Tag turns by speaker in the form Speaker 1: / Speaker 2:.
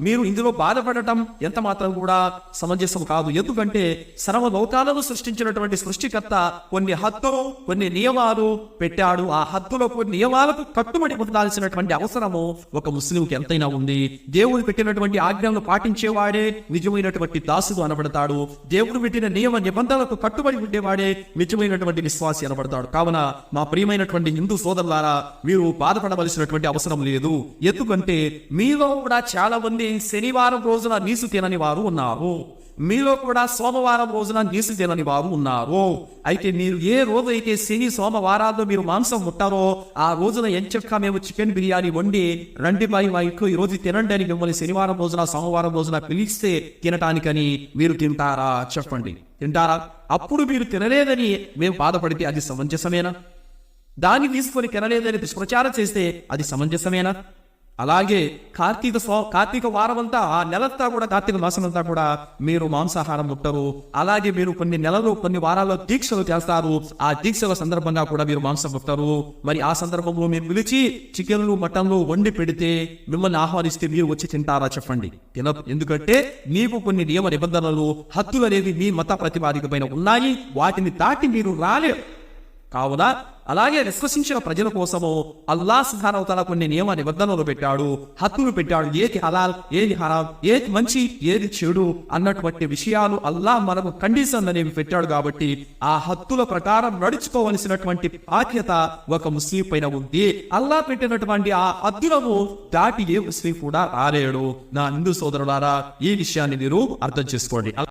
Speaker 1: మీరు ఇందులో బాధపడటం ఎంత మాత్రం కూడా సమంజసం కాదు. ఎందుకంటే సర్వలోకాలను సృష్టించినటువంటి సృష్టికర్త కొన్ని హద్దులు కొన్ని నియమాలు పెట్టాడు. ఆ హద్దులకు నియమాలకు కట్టుబడి ఉండాల్సినటువంటి అవసరము ఒక ముస్లింకి ఎంతైనా ఉంది. దేవుడు పెట్టినటువంటి ఆజ్ఞలను పాటించేవాడే నిజమైనటువంటి దాసుడు అనబడతాడు. దేవుడు పెట్టిన నియమ నిబంధనలకు కట్టుబడి ఉండేవాడే నిజమైనటువంటి విశ్వాసి అనబడతాడు. కావున మా ప్రియమైనటువంటి హిందూ సోదరులారా మీరు బాధపడవలసినటువంటి అవసరం లేదు. ఎందుకంటే మీలో కూడా చాలా చాలామంది శనివారం రోజున నీసు తినని వారు ఉన్నారు. మీలో కూడా సోమవారం రోజున నీసు తినని వారు ఉన్నారు. అయితే మీరు ఏ రోజు అయితే శని సోమవారాల్లో మీరు మాంసం ముట్టారో ఆ రోజున ఎంచక్క మేము చికెన్ బిర్యానీ వండి రండి బాయి మా ఇంట్లో ఈ రోజు తినండి అని మిమ్మల్ని శనివారం రోజున సోమవారం రోజున పిలిస్తే తినటానికని మీరు తింటారా? చెప్పండి. తింటారా? అప్పుడు మీరు తినలేదని మేము బాధపడితే అది సమంజసమేనా? దాన్ని తీసుకొని తినలేదని దుష్ప్రచారం చేస్తే అది సమంజసమేనా? అలాగే కార్తీక స్వ కార్తీక వారం అంతా ఆ నెలంతా కూడా కార్తీక మాసం అంతా కూడా మీరు మాంసాహారం ముట్టరు. అలాగే మీరు కొన్ని నెలలు కొన్ని వారాల్లో దీక్షలు చేస్తారు. ఆ దీక్షల సందర్భంగా కూడా మీరు మాంసం ముట్టరు. మరి ఆ సందర్భంలో మీరు పిలిచి చికెన్లు మటన్లు వండి పెడితే మిమ్మల్ని ఆహ్వానిస్తే మీరు వచ్చి తింటారా చెప్పండి. తినదు ఎందుకంటే మీకు కొన్ని నియమ నిబంధనలు హద్దులు అనేవి మీ మత ప్రతిపాదికమైన ఉన్నాయి. వాటిని దాటి మీరు రాలేరు. కావున అలాగే విశ్వసించిన ప్రజల కోసము అల్లా సుధానవతల కొన్ని నియమ నిబంధనలు పెట్టాడు హక్కులు పెట్టాడు. ఏది హలాల్ ఏది హరాం ఏది మంచి ఏది చెడు అన్నటువంటి విషయాలు అల్లా మనకు కండిషన్ అనేవి పెట్టాడు కాబట్టి ఆ హత్తుల ప్రకారం నడుచుకోవలసినటువంటి బాధ్యత ఒక ముస్లిం పైన ఉంది. అల్లా పెట్టినటువంటి ఆ హద్దులను దాటి ఏ ముస్లిం కూడా రాలేడు. నా హిందూ సోదరులారా ఈ విషయాన్ని మీరు అర్థం చేసుకోండి.